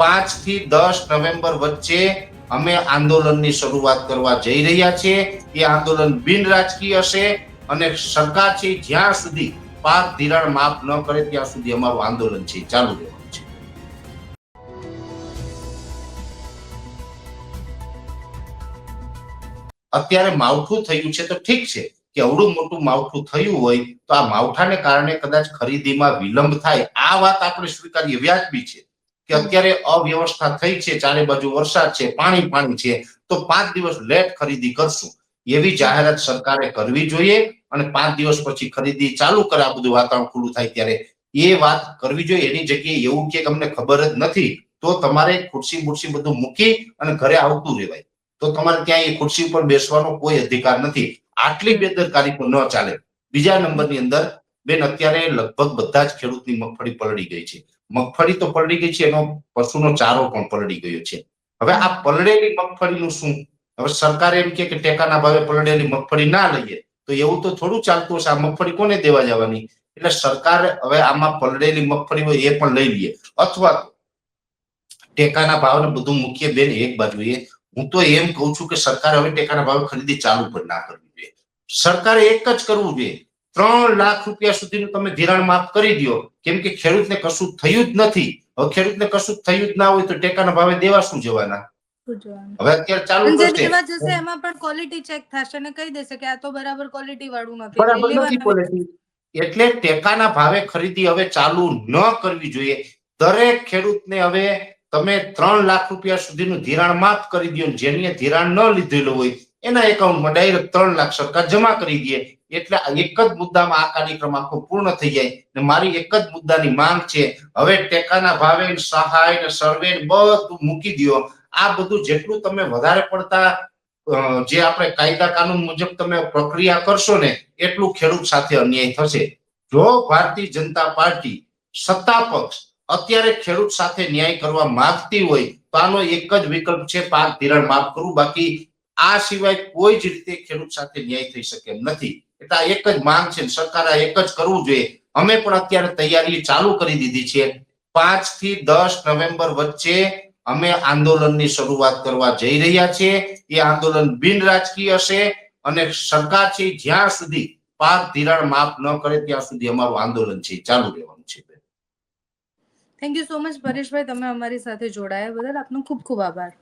પાંચથી દસ નવેમ્બર વચ્ચે અમે આંદોલનની શરૂઆત કરવા જઈ રહ્યા છીએ. એ આંદોલન બિન રાજકીય હશે અને સરકાર છે જ્યાં સુધી પાક ધિરાણ માફ ન કરે ત્યાં સુધી અમારું આંદોલન છે ચાલુ રહેવાનું અત્યારે માવઠું થયું છે તો ઠીક છે કે અવડું મોટું માવઠું થયું હોય તો આ માવઠાને કારણે કદાચ ખરીદીમાં વિલંબ થાય. આ વાત આપણે સ્વીકારીએ. વ્યાજબી છે. કે અત્યારે અવ્યવસ્થા થઈ છે, ચારે બાજુ વરસાદ છે, પાણી પાણી છે, તો પાંચ દિવસ લેટ ખરીદી કરશું. એવી જાહેરાત સરકારે કરવી જોઈએ અને પાંચ દિવસ પછી ખરીદી ચાલુ કરે, આ બધું વાતાવરણ ખુલ્લું થાય ત્યારે. એ વાત કરવી જોઈએ, એની જગ્યાએ એવું કે અમને ખબર જ નથી, તો તમારે ખુરશી મુરશી બધું મૂકી અને ઘરે આવતું રહેવાય. તો તમારે ત્યાં એ ખુરશી ઉપર બેસવાનો કોઈ અધિકાર નથી. આટલી બેદરકારી પણ ન ચાલે. બીજા નંબરની અંદર, બેન, અત્યારે લગભગ બધા જ ખેડૂતની મગફળી પલળી ગઈ છે. મગફળી તો પલળી ગઈ છે, એનો પશુનો ચારો પણ પલળી ગયો છે. હવે આ પલળેલી મગફળીનું શું? હવે સરકાર એમ કે ટેકાના ભાવે પલળેલી મગફળી ના લઈએ, તો એવું તો થોડું ચાલતું હશે. આ મગફળી કોને દેવા જવાની? એટલે સરકાર હવે આમાં પલળેલી મગફળી હોય એ પણ લઈ લઈએ. અથવા ટેકાના ભાવને બધું મૂકીએ બેન એક બાજુએ. હું તો એમ કહું છું કે સરકાર હવે ટેકાના ભાવે ખરીદી ચાલુ પણ ના કરવી જોઈએ. સરકારે એક જ કરવું જોઈએ. ત્રણ લાખ રૂપિયા સુધીનું તમે ધિરાણ માફ કરી દો કેમ કે ખેડૂતને કશું થયું જ નથી. હવે ખેડૂતને કશું થયું જ ના હોય તો ટેકાના ભાવે દેવા શું જવાના? હવે અત્યારે ચાલુ જશે એમાં પણ ક્વોલિટી ચેક થશે ને કહી દેશે કે આ તો બરાબર ક્વોલિટી વાળું નથી. બરાબર નથી ક્વોલિટી એટલે ટેકાના ભાવે ખરીદી હવે ચાલુ ન કરવી જોઈએ. દરેક ખેડૂતને હવે તમે ત્રણ લાખ રૂપિયા સુધીનું ધિરાણ માફ કરી દો જેને ધિરાણ ન લીધેલું હોય એના એકાઉન્ટમાં ડાયરેક્ટ ત્રણ લાખ સરકાર જમા કરી દે. એટલે એક જ મુદ્દામાં આ કાર્યક્રમ આખો પૂર્ણ થઈ જાય ને મારી એક જ મુદ્દાની માંગ છે, હવે ટેકાના ભાવે સહાય ને સર્વે બધું મૂકી દો આ બધું જેટલું તમે વધારે પડતા જે આપણે કાયદા કાનૂન મુજબ તમે પ્રક્રિયા કરશો ને, એટલું ખેડૂત સાથે અન્યાય થશે. જો ભારતીય જનતા પાર્ટી સત્તા પક્ષ અત્યારે ખેડૂત સાથે ન્યાય કરવા માંગતી હોય, તો આનો એક જ વિકલ્પ છે પાક ધિરાણ. માફ કરવું બાકી આ સિવાય કોઈ જ રીતે ખેડૂત સાથે ન્યાય થઈ શકે નથી. આ એક જ માંગ છે સરકારે એક જ કરવું જોઈએ. અમે પણ અત્યારે તૈયારી ચાલુ કરી દીધી છે. પાંચથી દસ નવેમ્બર વચ્ચે અમે આંદોલનની શરૂઆત કરવા જઈ રહ્યા છીએ. એ આંદોલન બિન રાજકીય હશે અને સરકાર છે જ્યાં સુધી પાક ધિરાણ માફ ન કરે ત્યાં સુધી અમારું આંદોલન છે ચાલુ રહેવાનું છે. થેન્ક યુ સો મચ પરેશભાઈ, તમે અમારી સાથે જોડાયા બદલ આપનો ખૂબ ખૂબ આભાર.